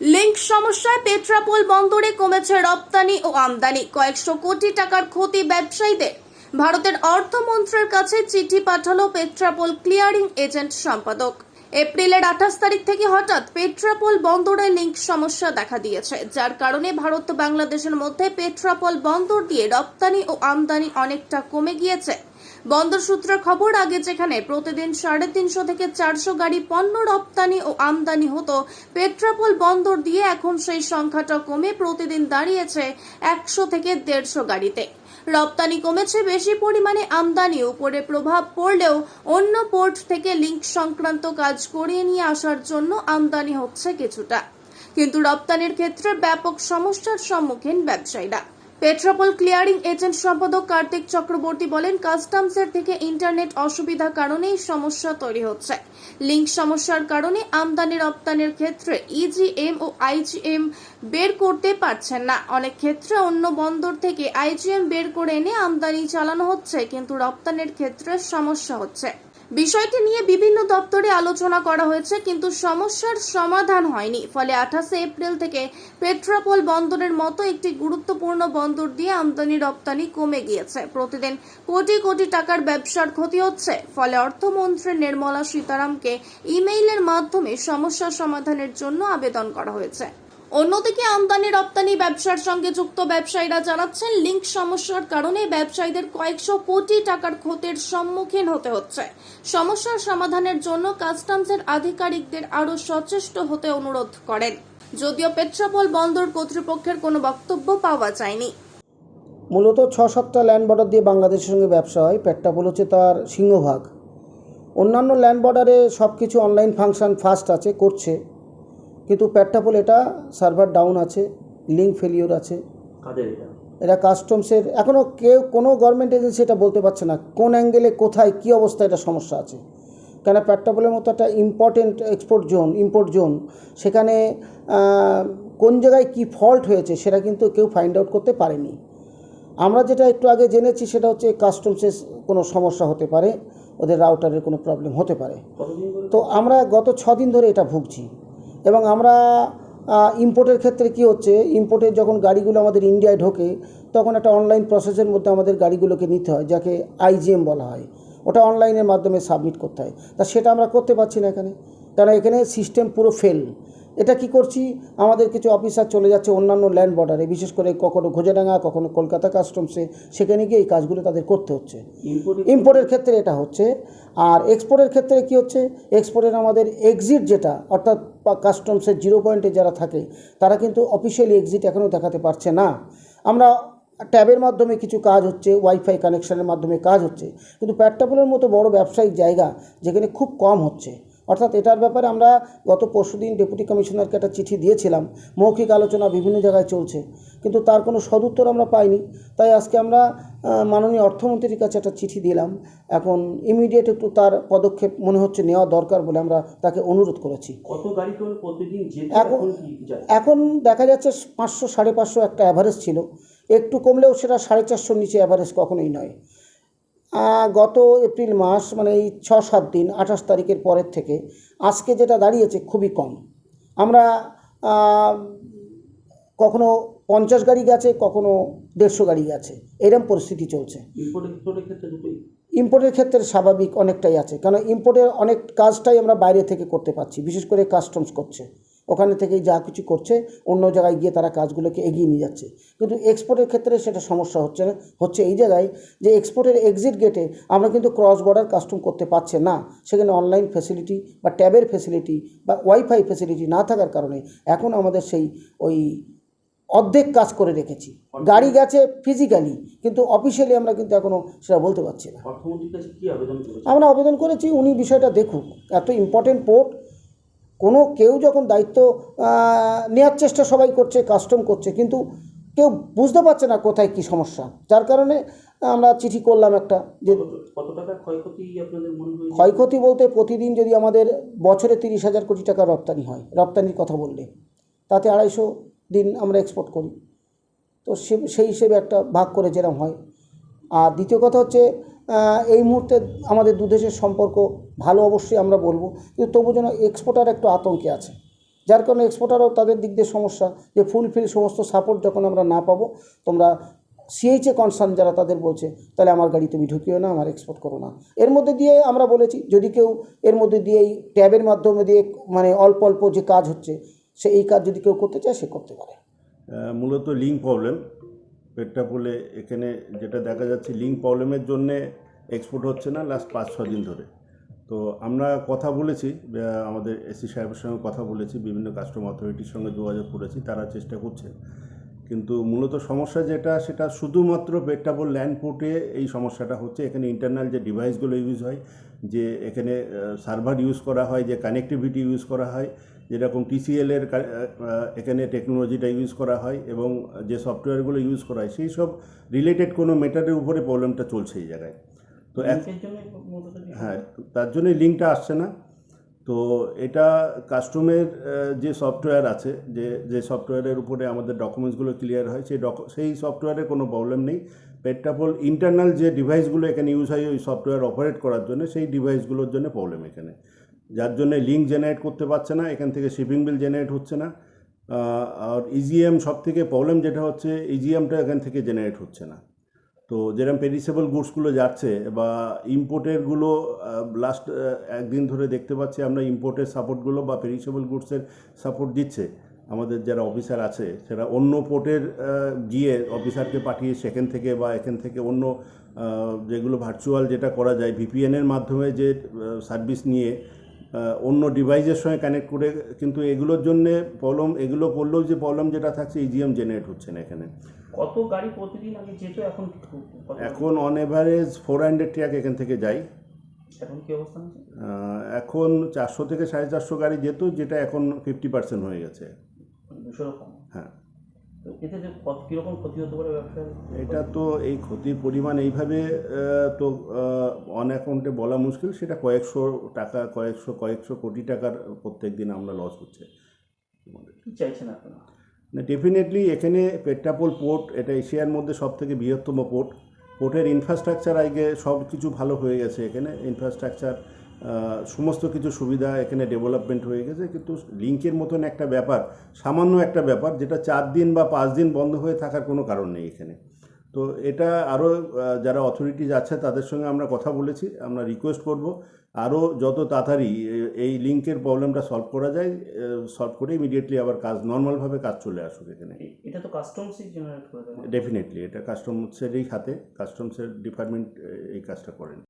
Link সমস্যায় পেট্রাপোল বন্দরে কমেছে রপ্তানি ও আমদানি। কয়েকশো কোটি টাকার ক্ষতি ব্যবসায়ীদের। ভারতের অর্থমন্ত্রীর কাছে চিঠি পাঠালো পেট্রাপোল ক্লিয়ারিং এজেন্ট সম্পাদক। এপ্রিলের আঠাশ তারিখ থেকে হঠাৎ পেট্রাপোল বন্দরে লিঙ্ক সমস্যা দেখা দিয়েছে, যার কারণে ভারত বাংলাদেশের মধ্যে পেট্রাপোল বন্দর দিয়ে রপ্তানি ও আমদানি অনেকটা কমে গিয়েছে। বন্দর সূত্রের খবর, আগে যেখানে প্রতিদিন সাড়ে তিনশো থেকে চারশো গাড়ি পণ্য রপ্তানি ও আমদানি হতো, পেট্রাপোল বন্দর দিয়ে এখন সেই সংখ্যাটা কমে প্রতিদিন দাঁড়িয়েছে একশো থেকে দেড়শো গাড়িতে। রপ্তানি কমেছে বেশি পরিমাণে আমদানি, উপরে প্রভাব পড়লেও অন্য পোর্ট থেকে লিঙ্ক সংক্রান্ত কাজ করিয়ে নিয়ে আসার জন্য আমদানি হচ্ছে কিছুটা। কিন্তু রপ্তানির ক্ষেত্রে ব্যাপক সমস্যার সম্মুখীন ব্যবসায়ীরা। পেট্রাপোল ক্লিয়ারিং এজেন্ট সম্পাদক কার্তিক চক্রবর্তী বলেন, কাস্টমসের থেকে ইন্টারনেট অসুবিধার কারণেই সমস্যা তৈরি হচ্ছে। লিঙ্ক সমস্যার কারণে আমদানি রপ্তানির ক্ষেত্রে ইজিএম ও আইজিএম বের করতে পারছেন না। অনেক ক্ষেত্রে অন্য বন্দর থেকে আইজিএম বের করে এনে আমদানি চালানো হচ্ছে, কিন্তু রপ্তানির ক্ষেত্রে সমস্যা হচ্ছে। বিষয়টি নিয়ে বিভিন্ন দপ্তরে আলোচনা করা হয়েছে, কিন্তু সমস্যার সমাধান হয়নি। ফলে আঠাশে এপ্রিল থেকে পেট্রাপোল বন্দরের মতো একটি গুরুত্বপূর্ণ বন্দর দিয়ে আমদানি রপ্তানি কমে গিয়েছে। প্রতিদিন কোটি কোটি টাকার ব্যবসার ক্ষতি হচ্ছে। ফলে অর্থমন্ত্রী নির্মলা সীতারামকে ইমেইলের মাধ্যমে সমস্যা সমাধানের জন্য আবেদন করা হয়েছে। অন্যদিকে আমদানি, রপ্তানি, ব্যবসার সঙ্গে যুক্ত ব্যবসায়ীরা জানাচ্ছেন, লিঙ্ক সমস্যার কারণে ব্যবসায়ীদের কয়েকশো কোটি টাকার ক্ষতির সম্মুখীন হতে হচ্ছে। সমস্যার সমাধানের জন্য কাস্টমসের আধিকারিকদের আরও সচেষ্ট হতে অনুরোধ করেন। যদিও পেট্রাপোল বন্দর কর্তৃপক্ষের কোনো বক্তব্য পাওয়া যায়নি। মূলত ছ সাতটা ল্যান্ড বর্ডার দিয়ে বাংলাদেশের সঙ্গে ব্যবসা হয়। পেট্টাপোল হচ্ছে তার সিংহভাগ। অন্যান্য ল্যান্ড বর্ডারে সব কিছু অনলাইন ফাংশন ফাস্ট আছে, করছে। কিন্তু পেট্টাপোল এটা সার্ভার ডাউন আছে লিঙ্ক ফেলিওর আছে। এটা? কাস্টমসের এখনও কেউ কোনো গভর্নমেন্ট এজেন্সি এটা বলতে পারছে না কোন অ্যাঙ্গেলে কোথায় কী অবস্থায় এটা সমস্যা আছে। কেন পেট্টাপোলের মতো একটা important export zone import zone সেখানে কোন জায়গায় কি ফল্ট হয়েছে সেটা কিন্তু কেউ ফাইন্ড আউট করতে পারেনি। আমরা যেটা একটু আগে জেনেছি সেটা হচ্ছে কাস্টমসের কোনো সমস্যা হতে পারে ওদের রাউটারের কোনো প্রবলেম হতে পারে। তো আমরা গত ছ দিন ধরে এটা ভুগছি। এবং আমরা ইম্পোর্টের ক্ষেত্রে কি হচ্ছে ইম্পোর্টের যখন গাড়িগুলো আমাদের ইন্ডিয়ায় ঢোকে, তখন একটা অনলাইন প্রসেসের মধ্যে আমাদের গাড়িগুলোকে নিতে হয়, যাকে আইজিএম বলা হয়। ওটা অনলাইনের মাধ্যমে সাবমিট করতে হয়। তা সেটা আমরা করতে পারছি না এখানে। কারণ এখানে সিস্টেম পুরো ফেল এটা কি করছি? আমাদের কিছু অফিসার চলে যাচ্ছে অন্যান্য ল্যান্ড বর্ডারে বিশেষ করে কখনো ঘোজাডাঙ্গা কখনো কলকাতা কাস্টমসে সেখানে গিয়ে এই কাজগুলো তাদের করতে হচ্ছে। ইম্পোর্ট ইম্পোর্টের ক্ষেত্রে এটা হচ্ছে আর এক্সপোর্টের ক্ষেত্রে কি হচ্ছে? এক্সপোর্টের আমাদের এক্সিট যেটা অর্থাৎ কাস্টমসের জিরো পয়েন্টে যারা থাকে তারা কিন্তু অফিসিয়ালি এক্সিট এখনও দেখাতে পারছে না। আমরা ট্যাবের মাধ্যমে কিছু কাজ হচ্ছে ওয়াইফাই কানেকশানের মাধ্যমে কাজ হচ্ছে কিন্তু প্যাট্টাপোলের মতো বড় ব্যবসায়িক জায়গা যেখানে খুব কম হচ্ছে। অর্থাৎ এটার ব্যাপারে আমরা গত পরশুদিন ডেপুটি কমিশনারকে একটা চিঠি দিয়েছিলাম। মৌখিক আলোচনা বিভিন্ন জায়গায় চলছে। কিন্তু তার কোনো সদুত্তর আমরা পাইনি। তাই আজকে আমরা মাননীয় অর্থমন্ত্রীর কাছে একটা চিঠি দিলাম। এখন ইমিডিয়েট একটু তার পদক্ষেপ মনে হচ্ছে নেওয়া দরকার বলে আমরা তাকে অনুরোধ করেছি। কত গাড়ি করে প্রতিদিন এখন- এখন দেখা যাচ্ছে পাঁচশো সাড়ে পাঁচশো একটা অ্যাভারেজ ছিল। একটু কমলেও সেটা সাড়ে চারশোর নিচে অ্যাভারেজ কখনোই নয়। গত এপ্রিল মাস মানে এই ছ সাত দিন আঠাশ তারিখের পরের থেকে আজকে যেটা দাঁড়িয়েছে খুবই কম। আমরা কখনো পঞ্চাশ গাড়ি গেছে কখনো দেড়শো গাড়ি গেছে। এরম পরিস্থিতি চলছে। ইম্পোর্টের ক্ষেত্রে স্বাভাবিক অনেকটাই আছে। কারণ ইম্পোর্টের অনেক কাজটাই আমরা বাইরে থেকে করতে পারছি বিশেষ করে কাস্টমস করছে। ওখানে থেকেই যা কিছু করছে অন্য জায়গায় গিয়ে তারা কাজগুলোকে এগিয়ে নিয়ে যাচ্ছে। কিন্তু এক্সপোর্টের ক্ষেত্রে সেটা সমস্যা হচ্ছে না। হচ্ছে এই জায়গায় যে এক্সপোর্টের এক্সিট গেটে আমরা কিন্তু ক্রস বর্ডার কাস্টম করতে পারছে না। সেখানে অনলাইন ফেসিলিটি বা ট্যাবের ফেসিলিটি বা ওয়াইফাই ফেসিলিটি না থাকার কারণে এখন আমাদের সেই ওই অর্ধেক কাজ করে রেখেছি। গাড়ি গেছে ফিজিক্যালি কিন্তু অফিসিয়ালি আমরা কিন্তু এখনও সেটা বলতে পারছি না। আমরা আবেদন করেছি উনি বিষয়টা দেখুক। এত ইম্পর্টেন্ট পোর্ট কোনো কেউ যখন দায়িত্ব নেওয়ার চেষ্টা সবাই করছে কাস্টম করছে কিন্তু কেউ বুঝতে পারছে না কোথায় কি সমস্যা। যার কারণে আমরা চিঠি করলাম একটা যে কত- কত টাকা ক্ষয়ক্ষতি আপনাদের মনে ক্ষয়ক্ষতি বলতে প্রতিদিন যদি আমাদের বছরে তিরিশ হাজার কোটি টাকা রপ্তানি হয় রপ্তানির কথা বললে তাতে আড়াইশো দিন আমরা এক্সপোর্ট করি। তো সে- সেই হিসেবে একটা ভাগ করে যেরকম হয়। আর দ্বিতীয় কথা হচ্ছে এই মুহূর্তে আমাদের দু দেশের সম্পর্ক ভালো অবশ্যই আমরা বলব। কিন্তু তবু যেন এক্সপোর্টার একটু আতঙ্কে আছে। যার কারণে এক্সপোর্টারও তাদের দিক দিয়ে সমস্যা যে ফুলফিল সমস্ত সাপোর্ট যখন আমরা না পাবো, তোমরা সিএইচএ কনসার্ন যারা তাদের বলছে, তাহলে আমার গাড়ি তুমি ঢুকিও না, আমার এক্সপোর্ট করো না। এর মধ্যে দিয়ে আমরা বলেছি, যদি কেউ এর মধ্যে দিয়ে এই ট্যাবের মাধ্যমে দিয়ে মানে অল্প অল্প যে কাজ হচ্ছে, সে এই কাজ যদি কেউ করতে চায়, সে করতে পারে। মূলত লিঙ্ক প্রবলেম পেটটা বলে এখানে যেটা দেখা যাচ্ছে লিঙ্ক প্রবলেমের জন্যে এক্সপোর্ট হচ্ছে না লাস্ট পাঁচ ছ দিন ধরে। তো আমরা কথা বলেছি আমাদের এসি সাহেবের সঙ্গে কথা বলেছি, বিভিন্ন কাস্টমার অথরিটির সঙ্গে যোগাযোগ করেছি, তারা চেষ্টা করছে কিন্তু মূলত সমস্যা যেটা, সেটা শুধুমাত্র পেট্টাবল ল্যান্ড পোর্টে এই সমস্যাটা হচ্ছে। এখানে ইন্টারনাল যে ডিভাইসগুলো ইউজ হয়, যে এখানে সার্ভার ইউজ করা হয়, যে কানেক্টিভিটি ইউজ করা হয় যেরকম টিসিএল এর এখানে টেকনোলজিটা ইউজ করা হয় এবং যে সফটওয়্যারগুলো ইউজ করা হয় সেই সব রিলেটেড কোনো মেটারের উপরে প্রবলেমটা চলছে এই জায়গায়। তো? হ্যাঁ তার জন্যই লিঙ্কটা আসছে না। তো এটা কাস্টমের যে সফটওয়্যার আছে যে যে সফটওয়্যারের উপরে আমাদের ডকুমেন্টসগুলো ক্লিয়ার হয় সেই ডক সেই সফটওয়্যারে কোনো প্রবলেম নেই। পেট্টাপল ইন্টারনাল যে ডিভাইসগুলো এখানে ইউজ হয় ওই সফটওয়্যার অপারেট করার জন্য সেই ডিভাইসগুলোর জন্য প্রবলেম এখানে। যার জন্য লিঙ্ক জেনারেট করতে পারছে না, এখান থেকে শিপিং বিল জেনারেট হচ্ছে না। আর ইজিএম সব থেকে প্রবলেম যেটা হচ্ছে ইজিএমটা এখান থেকে জেনারেট হচ্ছে না। তো যেরকম পেরিসেবল গুডসগুলো যাচ্ছে বা ইম্পোর্টেরগুলো লাস্ট একদিন ধরে দেখতে পাচ্ছি আমরা ইম্পোর্টের সাপোর্টগুলো বা পেরিসেবল গুডসের সাপোর্ট দিচ্ছে। আমাদের যারা অফিসার আছে সেটা অন্য পোর্টের গিয়ে অফিসারকে পাঠিয়ে সেখান থেকে বা এখান থেকে অন্য যেগুলো ভার্চুয়াল যেটা করা যায় ভিপিএনের মাধ্যমে যে সার্ভিস নিয়ে অন্য ডিভাইসের সঙ্গে কানেক্ট করে কিন্তু এগুলোর জন্যে প্রবলেম এগুলো করলেও যে প্রবলেম যেটা থাকছে ইজিএম জেনারেট হচ্ছে না এখানে। কত গাড়ি প্রতিদিন আগে যেত এখন এখন on average four hundred truck এখান থেকে যাই এখন কি অবস্থা আছে আহ, এখন চারশো থেকে সাড়ে চারশো গাড়ি যেত যেটা এখন ফিফটি পার্সেন্ট হয়ে গেছে। হ্যাঁ। এতে যে কীরকম ক্ষতি হতে পারে ব্যবসায় এটা তো এই ক্ষতির পরিমাণ এইভাবে তো অন অ্যাকাউন্টে বলা মুশকিল। সেটা কয়েকশো টাকা কয়েকশো কয়েকশো কোটি টাকার প্রত্যেক দিন আমরা লস হচ্ছে। কী চাইছেন আপনারা? না ডেফিনেটলি এখানে পেট্টাপোল পোর্ট এটা এশিয়ার মধ্যে সব থেকে বৃহত্তম পোর্ট পোর্টের ইনফ্রাস্ট্রাকচার আগে সব কিছু ভালো হয়ে গেছে এখানে। ইনফ্রাস্ট্রাকচার সমস্ত কিছু সুবিধা এখানে ডেভেলপমেন্ট হয়ে গেছে কিন্তু লিঙ্কের মতন একটা ব্যাপার সামান্য একটা ব্যাপার যেটা চার দিন বা পাঁচ দিন বন্ধ হয়ে থাকার কোনো কারণ নেই এখানে। তো এটা আরও যারা অথরিটিজ আছে তাদের সঙ্গে আমরা কথা বলেছি আমরা রিকোয়েস্ট করব আরও যত তাড়াতাড়ি এই লিঙ্কের প্রবলেমটা সলভ করা যায় সলভ করে ইমিডিয়েটলি আবার কাজ নর্মালভাবে কাজ চলে আসুক এখানে। এটা তো কাস্টমসই জেনারেট করে ডেফিনেটলি এটা কাস্টমসেরই হাতে কাস্টমসের ডিপার্টমেন্ট এই কাজটা করেন।